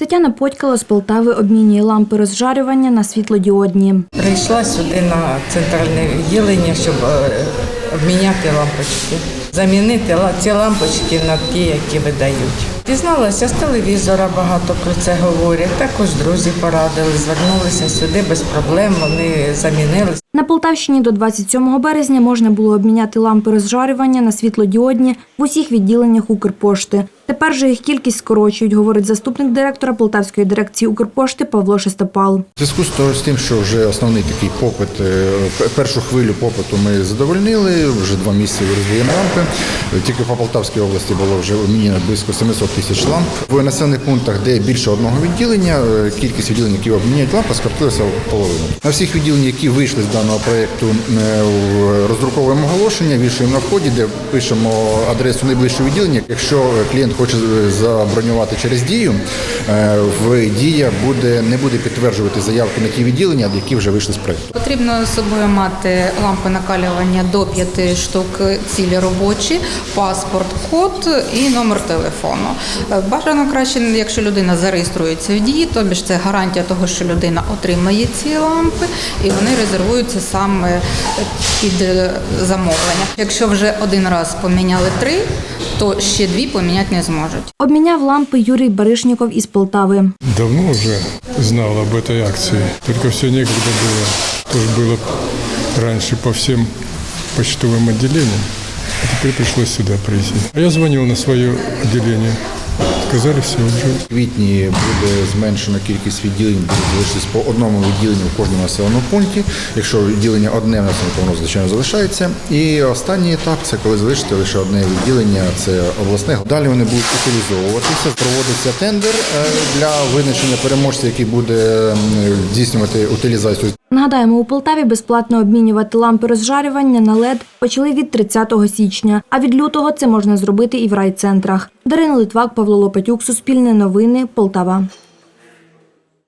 Тетяна Подькала з Полтави обмінює лампи розжарювання на світлодіодні. Прийшла сюди на центральне відділення, щоб е, обміняти лампочки, замінити ці лампочки на ті, які видають. Дізналася з телевізора, багато про це говорять. Також друзі порадили, звернулися сюди без проблем. Вони замінили. На Полтавщині до 27 березня можна було обміняти лампи розжарювання на світлодіодні в усіх відділеннях Укрпошти. Тепер же їх кількість скорочують, говорить заступник директора Полтавської дирекції Укрпошти Павло Шестопал. Зв'язку з того- з тим, що вже основний такий попит, е, першу хвилю попиту ми задовольнили, вже два місяці роздаємо лампи. Тільки по Полтавській області було вже обміняно близько 700 тисяч ламп. В населених пунктах, де більше одного відділення, е, кількість відділень, які обміняють лампи, скоротилася в половину. На всіх відділеннях, які вийшли з даного проєкту, е, роздруковуємо оголошення, вішаємо на вході, де пишемо адресу найближчого відділення. Якщо клієнт хоче забронювати через дію, е, в дія буде не буде підтверджувати заявки на ті відділення, які вже вийшли з проєкту. Потрібно з собою мати лампи накалювання до 5 штук цілі робочі, паспорт, код і номер телефону. Е, Бажано краще, якщо людина зареєструється в дії, тобі ж це гарантія того, що людина отримає ці лампи, і вони резервуються саме під е, замовлення. Якщо вже один раз поміняли три, то ще дві поміняти не зможуть. Обміняв лампи Юрій Баришніков із Полтави. Давно уже знал об этой акции, только все некогда было. Тоже было раньше по всем почтовым отделениям, а теперь пришлось сюда прийти. А я звонил на свое отделение, сказали все уже. В квітні буде зменшена кількість відділень, буде залишитись по одному відділенню в кожному населеному пункті. Якщо відділення одне в нас воно звичайно залишається. І останній етап це коли залишиться лише одне відділення, це обласне. Далі вони будуть утилізовуватися. Проводиться тендер е, для визначення переможця, який буде здійснювати утилізацію. Нагадаємо, у Полтаві безплатно обмінювати лампи розжарювання на лед почали від 30 січня, а від лютого це можна зробити і в райцентрах. Дарина Литвак, Павло Лопатюк, Суспільне новини, Полтава.